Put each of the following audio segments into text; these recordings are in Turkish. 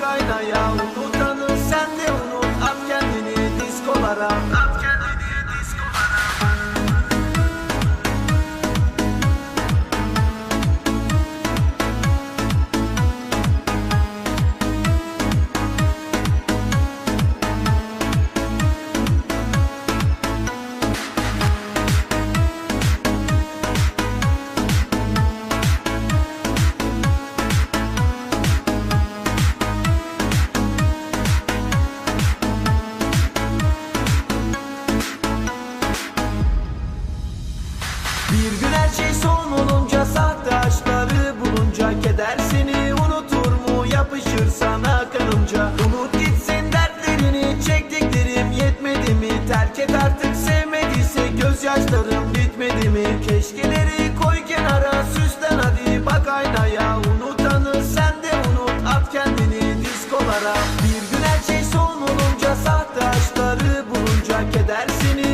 互いうむ sana Bir gün her şey son olunca Sahte bulunca Keder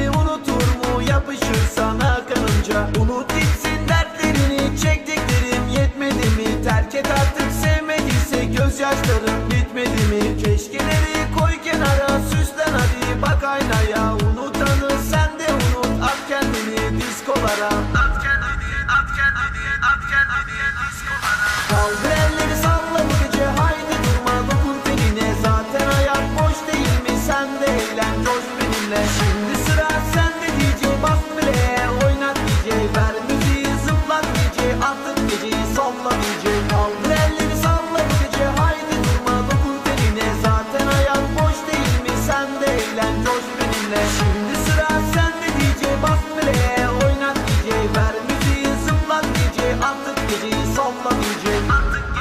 unutur mu? Yapışır sana kanınca. Unut gitsin dertlerini çektiklerim yetmedi mi? Terk artık sevmediyse gözyaşlarım bitmedi mi? Keşkeleri koy kenara süslen hadi. Bak aynaya Unutanı sen unut. At kendini diskolara. Anlamlayacak Artık